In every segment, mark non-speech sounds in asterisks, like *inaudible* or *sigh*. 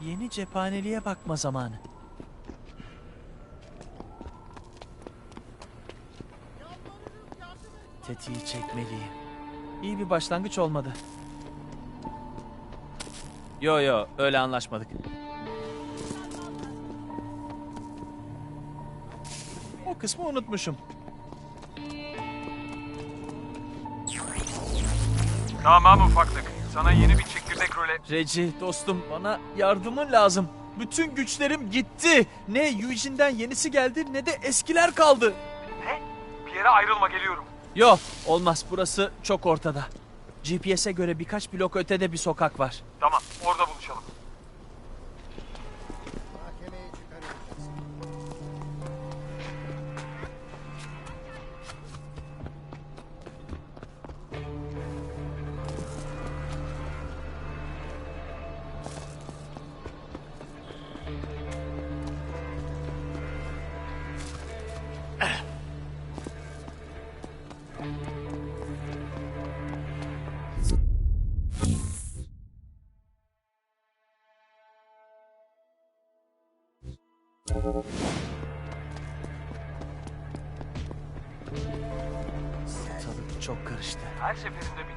Yeni cephaneliğe bakma zamanı. Tetiği çekmeliyim. İyi bir başlangıç olmadı. Yo yo öyle anlaşmadık. O kısmı unutmuşum. Tamam ufaklık. Sana yeni bir çekirdek role... Reci dostum bana yardımın lazım. Bütün güçlerim gitti. Ne Eugene'den yenisi geldi ne de eskiler kaldı. Ne? Bir yere ayrılma geliyorum. Yok olmaz burası çok ortada. GPS'e göre birkaç blok ötede bir sokak var. Tamam Ortalık çok karıştı. Her seferinde bir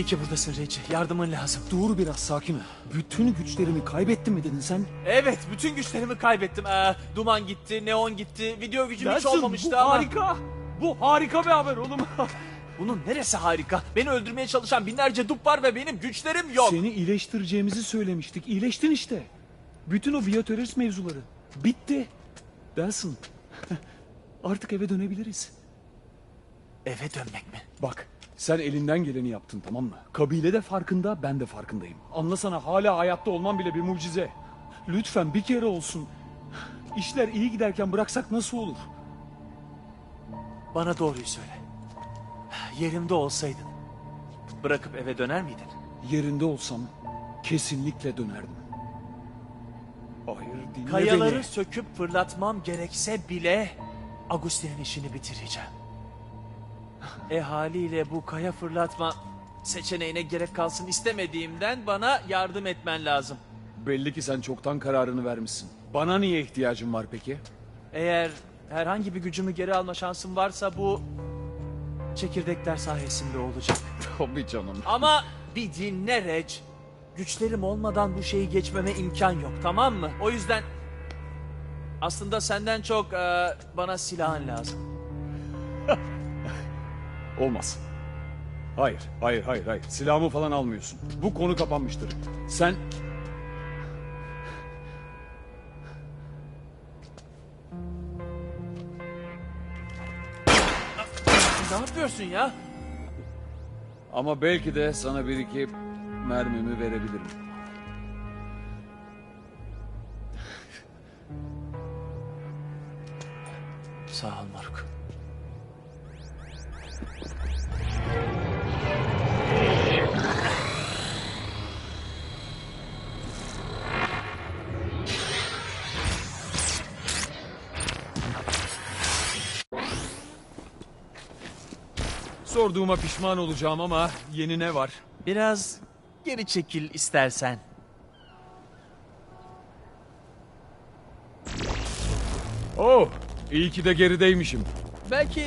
İyi ki buradasın Reci. Yardımın lazım. Dur biraz sakin ol. Bütün güçlerimi kaybettim mi dedin sen? Evet bütün güçlerimi kaybettim. Ee, duman gitti, neon gitti, video gücüm hiç olmamıştı bu ama... harika. Bu harika bir haber oğlum. *laughs* Bunun neresi harika? Beni öldürmeye çalışan binlerce dup var ve benim güçlerim yok. Seni iyileştireceğimizi söylemiştik. İyileştin işte. Bütün o biyoterörist mevzuları. Bitti. Delsin. *laughs* Artık eve dönebiliriz. Eve dönmek mi? Bak sen elinden geleni yaptın tamam mı? Kabile de farkında ben de farkındayım. Anlasana hala hayatta olman bile bir mucize. Lütfen bir kere olsun. İşler iyi giderken bıraksak nasıl olur? Bana doğruyu söyle. Yerimde olsaydın bırakıp eve döner miydin? Yerinde olsam kesinlikle dönerdim. Hayır dinle Kayaları beni. söküp fırlatmam gerekse bile Agustin'in işini bitireceğim. E haliyle bu kaya fırlatma seçeneğine gerek kalsın istemediğimden bana yardım etmen lazım. Belli ki sen çoktan kararını vermişsin. Bana niye ihtiyacın var peki? Eğer herhangi bir gücümü geri alma şansım varsa bu çekirdekler sayesinde olacak. *laughs* Tabii canım. Ama bir dinle Reg. Güçlerim olmadan bu şeyi geçmeme imkan yok tamam mı? O yüzden aslında senden çok e, bana silahın lazım. *laughs* Olmaz. Hayır, hayır, hayır, hayır. Silahımı falan almıyorsun. Bu konu kapanmıştır. Sen... Ne yapıyorsun ya? Ama belki de sana bir iki mermimi verebilirim. Sağ ol Maruk. Sorduğuma pişman olacağım ama yeni ne var? Biraz geri çekil istersen. Oh, iyi ki de gerideymişim. Belki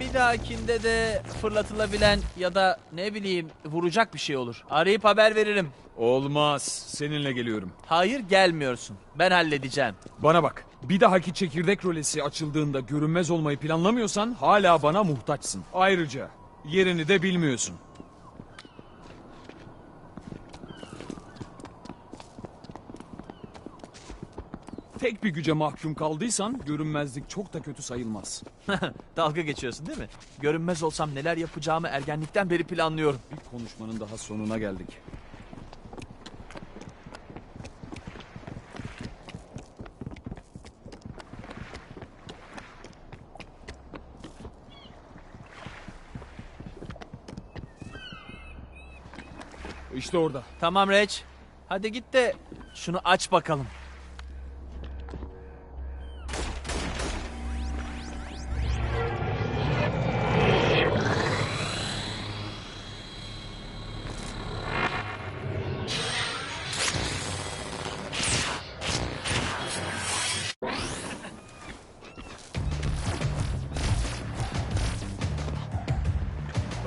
bir dahakinde de fırlatılabilen ya da ne bileyim vuracak bir şey olur. Arayıp haber veririm. Olmaz, seninle geliyorum. Hayır gelmiyorsun. Ben halledeceğim. Bana bak, bir dahaki çekirdek rolesi açıldığında görünmez olmayı planlamıyorsan hala bana muhtaçsın. Ayrıca yerini de bilmiyorsun. Tek bir güce mahkum kaldıysan görünmezlik çok da kötü sayılmaz. *laughs* Dalga geçiyorsun değil mi? Görünmez olsam neler yapacağımı ergenlikten beri planlıyorum. Bir konuşmanın daha sonuna geldik. İşte orada. Tamam Reç. Hadi git de şunu aç bakalım.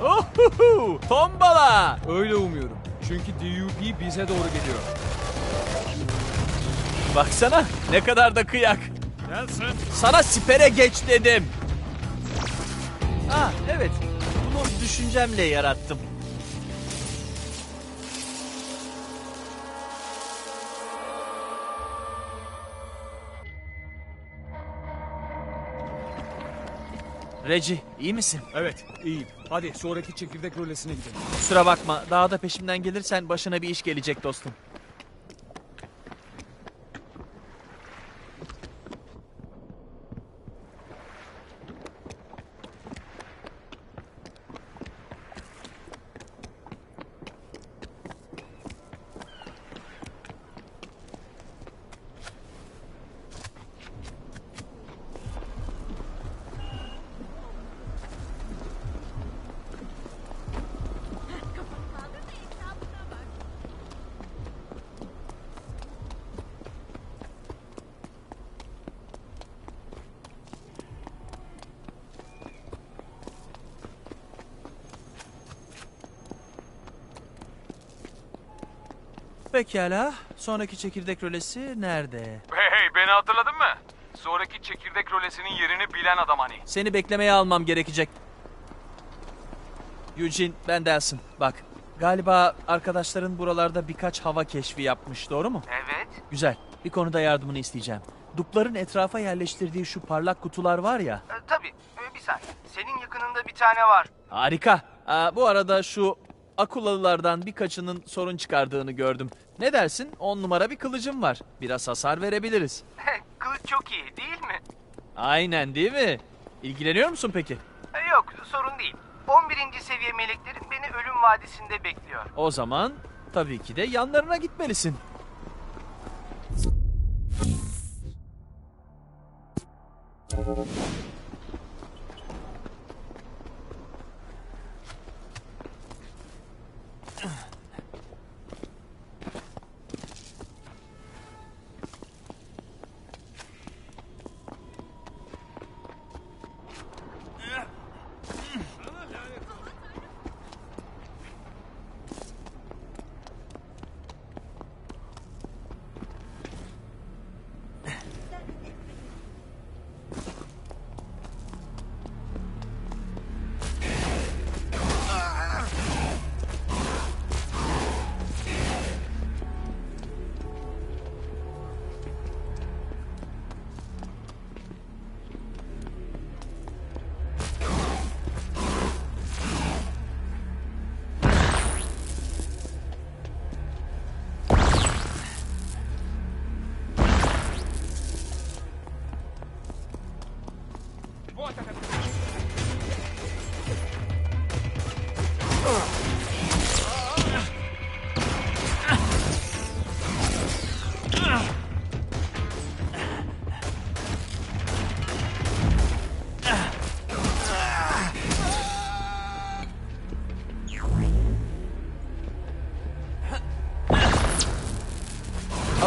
*laughs* Ohuhu! Tombala! Öyle umuyorum. Çünkü DUP bize doğru geliyor. Baksana ne kadar da kıyak. Sana sipere geç dedim. Ha evet. Bunu düşüncemle yarattım. Reci, iyi misin? Evet, iyiyim. Hadi sonraki çekirdek rölesine gidelim. Kusura bakma, daha da peşimden gelirsen başına bir iş gelecek dostum. Pekala, sonraki çekirdek rölesi nerede? Hey hey beni hatırladın mı? Sonraki çekirdek rolesinin yerini bilen adam hani. Seni beklemeye almam gerekecek. Eugene, ben Delsin. Bak, galiba arkadaşların buralarda birkaç hava keşfi yapmış, doğru mu? Evet. Güzel, bir konuda yardımını isteyeceğim. Dupların etrafa yerleştirdiği şu parlak kutular var ya, E, tabii. E, bir saniye. Senin yakınında bir tane var. harika. Aa, bu arada şu akulalılardan birkaçının sorun çıkardığını gördüm. Ne dersin? 10 numara bir kılıcım var. Biraz hasar verebiliriz. Kılıç çok iyi değil mi? Aynen değil mi? İlgileniyor musun peki? E, yok sorun değil. 11. seviye meleklerin beni ölüm vadisinde bekliyor. O zaman tabii ki de yanlarına gitmelisin.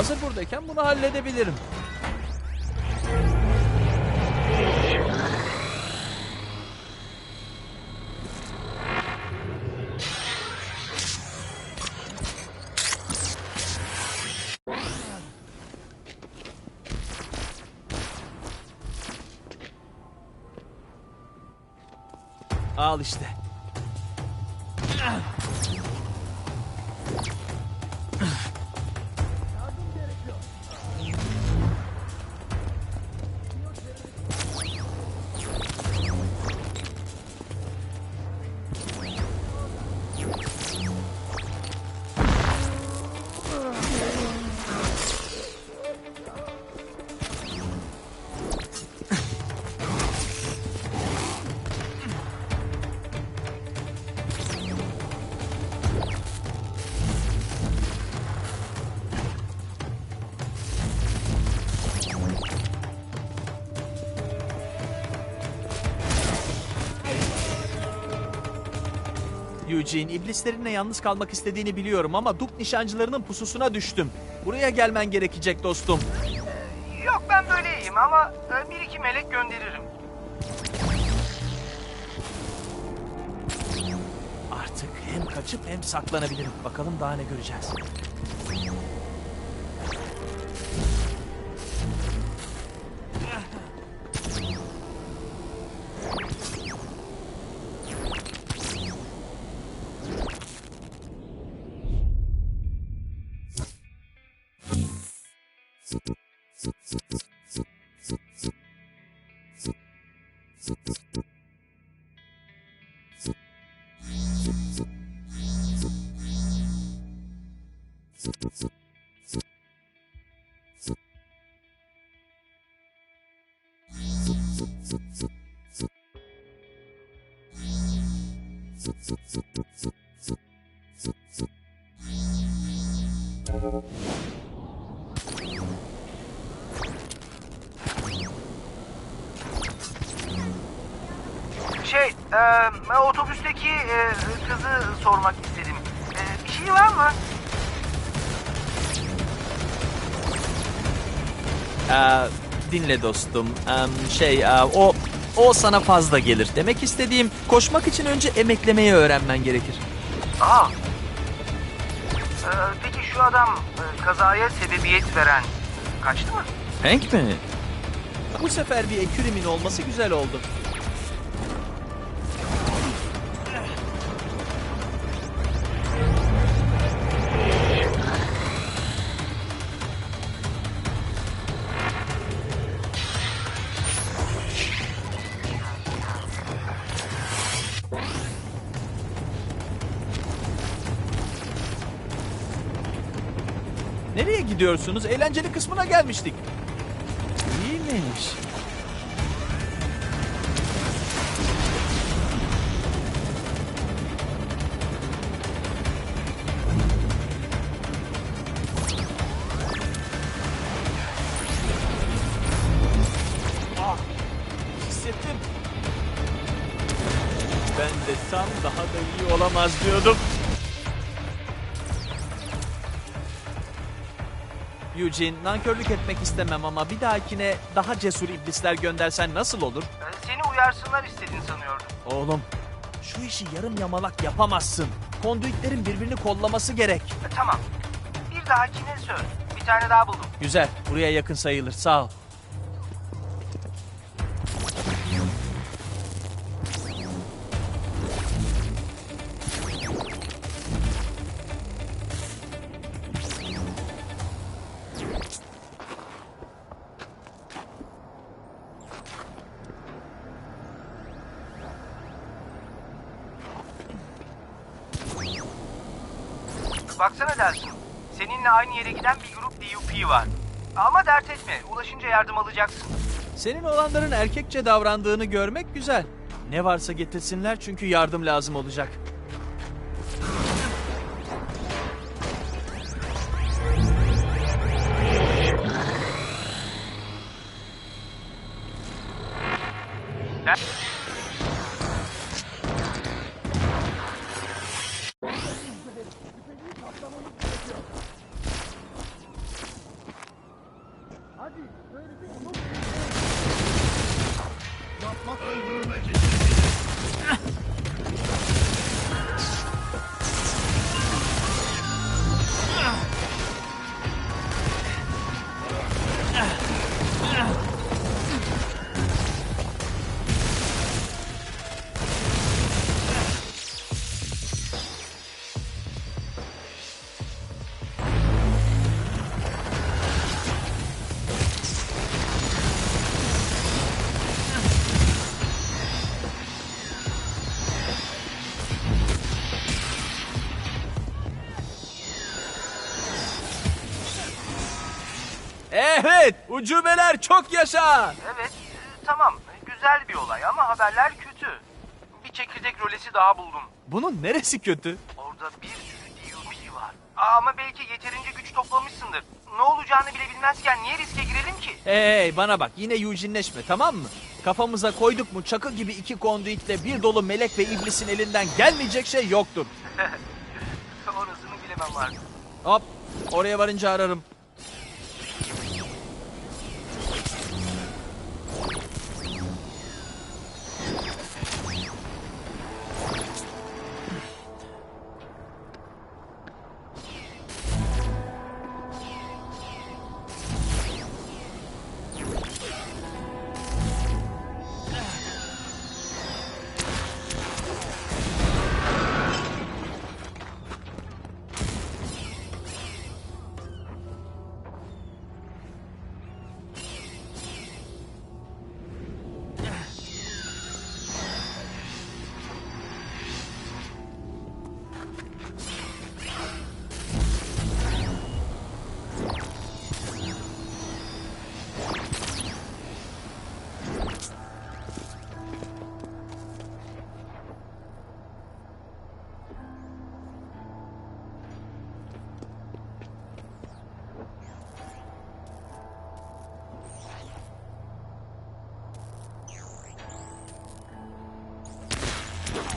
Hazır buradayken bunu halledebilirim. Al işte. Eugene, iblislerinle yalnız kalmak istediğini biliyorum ama Dup nişancılarının pususuna düştüm. Buraya gelmen gerekecek dostum. Yok ben böyle iyiyim ama e, bir iki melek gönderirim. Artık hem kaçıp hem saklanabilirim. Bakalım daha ne göreceğiz. Şey, e, otobüsteki e, kızı sormak istedim. E, bir şey var mı? Ee, dinle dostum. Em, şey, e, o o sana fazla gelir. Demek istediğim koşmak için önce emeklemeyi öğrenmen gerekir. Aa. E, peki şu adam e, kazaya sebebiyet veren kaçtı mı? Hank mi? Bu sefer bir ekürimin olması güzel oldu. Nereye gidiyorsunuz? Eğlenceli kısmına gelmiştik. İyiymiş. Ah, hissettim. Ben de tam daha da iyi olamaz diyordum. Eugene, nankörlük etmek istemem ama bir dahakine daha cesur iblisler göndersen nasıl olur? Seni uyarsınlar istedin sanıyordum. Oğlum, şu işi yarım yamalak yapamazsın. Konduitlerin birbirini kollaması gerek. E, tamam. Bir dahakine söz. Bir tane daha buldum. Güzel, buraya yakın sayılır. Sağ ol. Etme. Ulaşınca yardım alacaksın. Senin olanların erkekçe davrandığını görmek güzel. Ne varsa getirsinler çünkü yardım lazım olacak. Evet, ucubeler çok yaşa. Evet, e, tamam. Güzel bir olay ama haberler kötü. Bir çekirdek rölesi daha buldum. Bunun neresi kötü? Orada bir sürü DUP var. Ama belki yeterince güç toplamışsındır. Ne olacağını bile bilmezken niye riske girelim ki? Hey bana bak yine Eugene'leşme tamam mı? Kafamıza koyduk mu çakı gibi iki konduitle bir dolu melek ve iblisin elinden gelmeyecek şey yoktur. *laughs* Orasını bilemem artık. Hop oraya varınca ararım.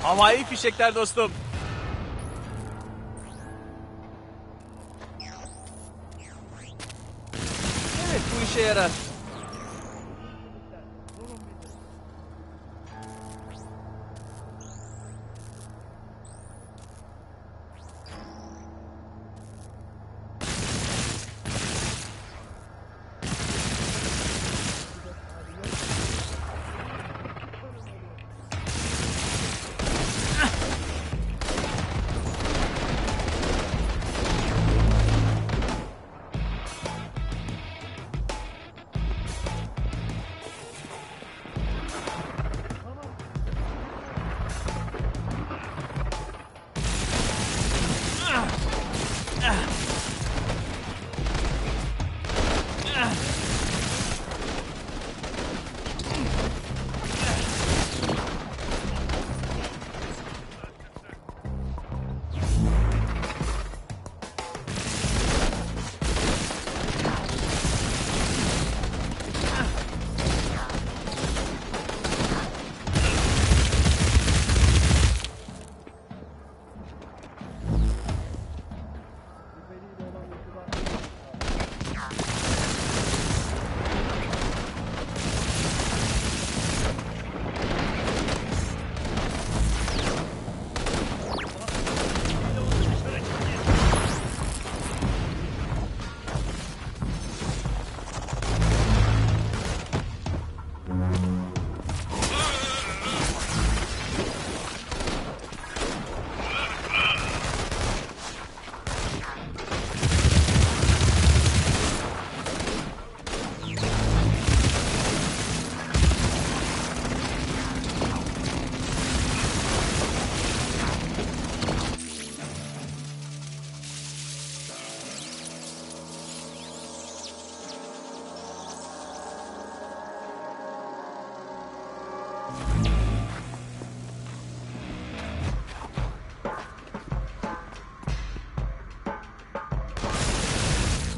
Havai fişekler dostum. Evet bu işe yarar.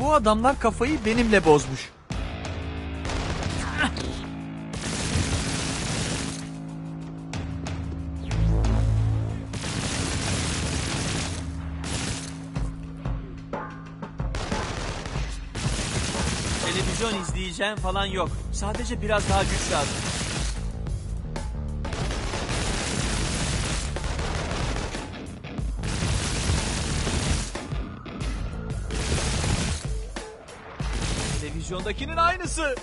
Bu adamlar kafayı benimle bozmuş. Televizyon izleyeceğim falan yok. Sadece biraz daha güç lazım. Sağdakinin aynısı.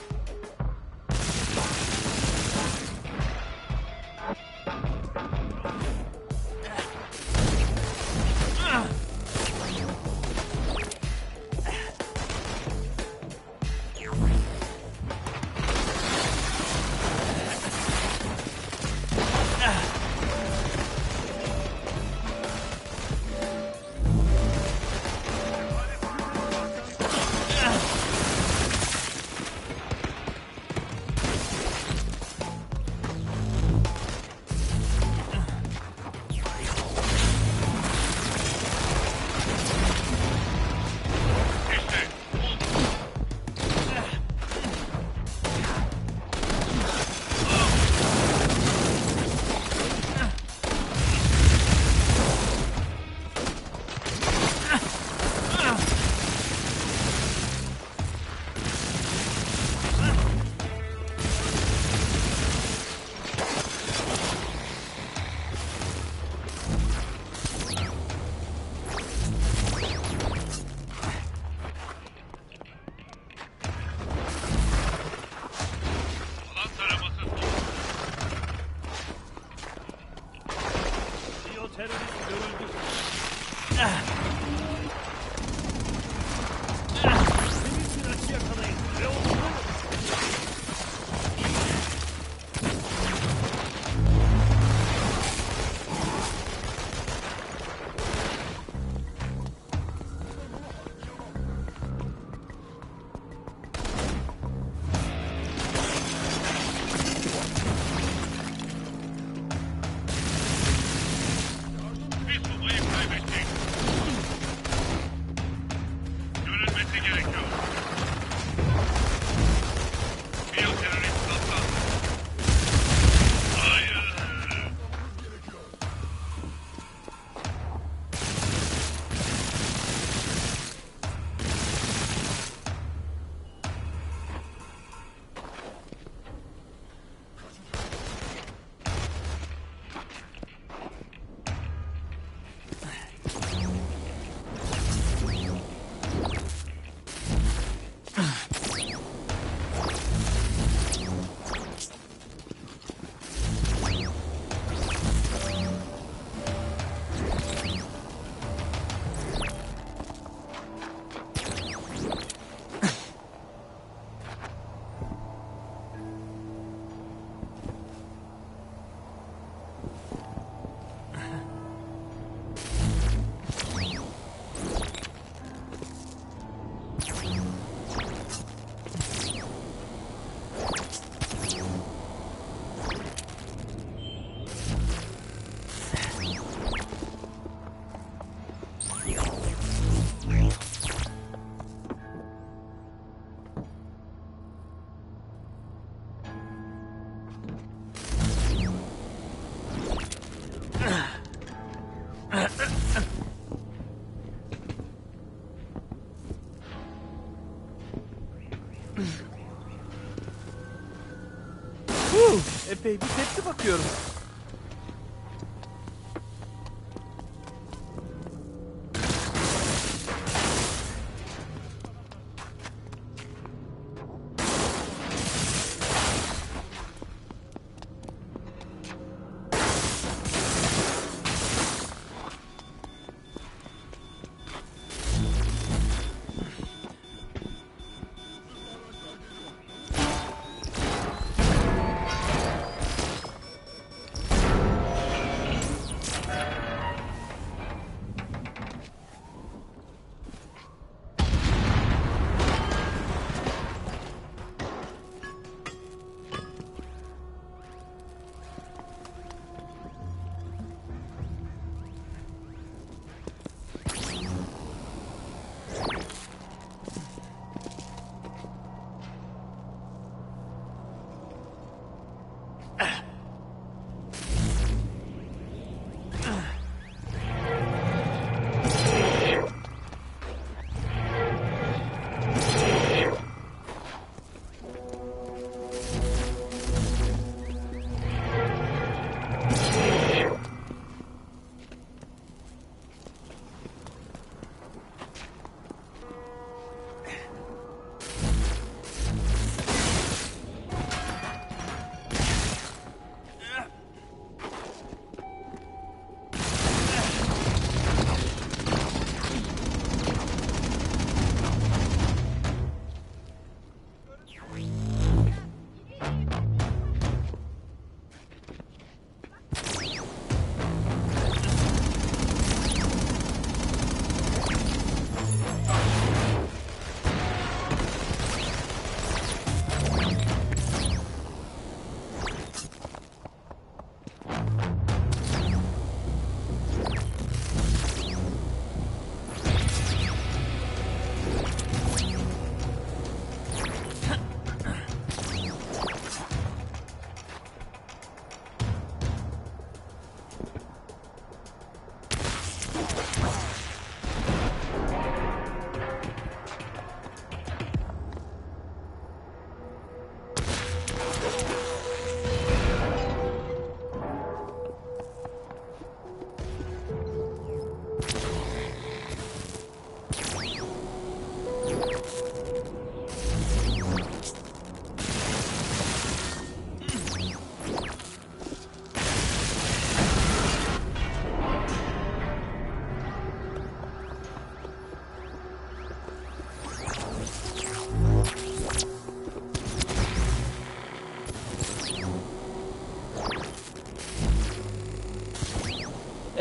Epey bir tepki bakıyorum.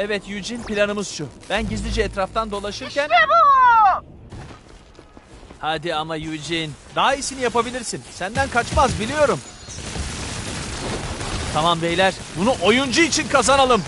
Evet Eugene planımız şu. Ben gizlice etraftan dolaşırken... Hadi ama Eugene. Daha iyisini yapabilirsin. Senden kaçmaz biliyorum. Tamam beyler. Bunu oyuncu için kazanalım.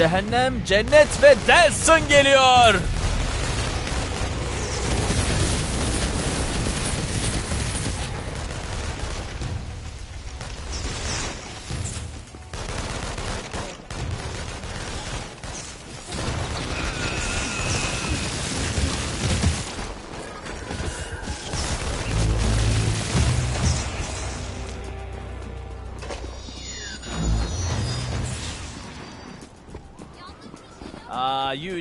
Cehennem, cennet ve Delson geliyor.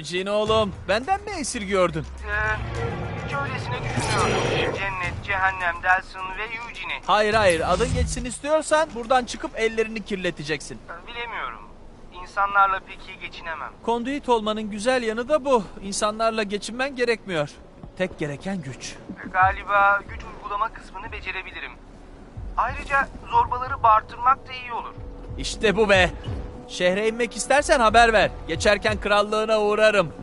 Eugene oğlum. Benden mi esirgiyordun? Ee, öylesine düşünüyordum. Cennet, cehennem, Delsin ve Eugene'i. Hayır hayır adın geçsin istiyorsan buradan çıkıp ellerini kirleteceksin. Bilemiyorum. İnsanlarla pek iyi geçinemem. Konduit olmanın güzel yanı da bu. İnsanlarla geçinmen gerekmiyor. Tek gereken güç. Galiba güç uygulama kısmını becerebilirim. Ayrıca zorbaları bağırtırmak da iyi olur. İşte bu be. Şehre inmek istersen haber ver. Geçerken krallığına uğrarım.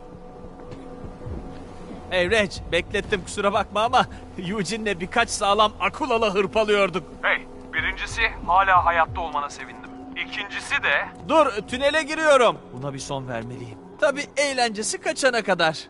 Hey Reg, beklettim kusura bakma ama Eugene'le birkaç sağlam akulalı hırpalıyorduk. Hey, birincisi hala hayatta olmana sevindim. İkincisi de Dur, tünele giriyorum. Buna bir son vermeliyim. Tabii eğlencesi kaçana kadar.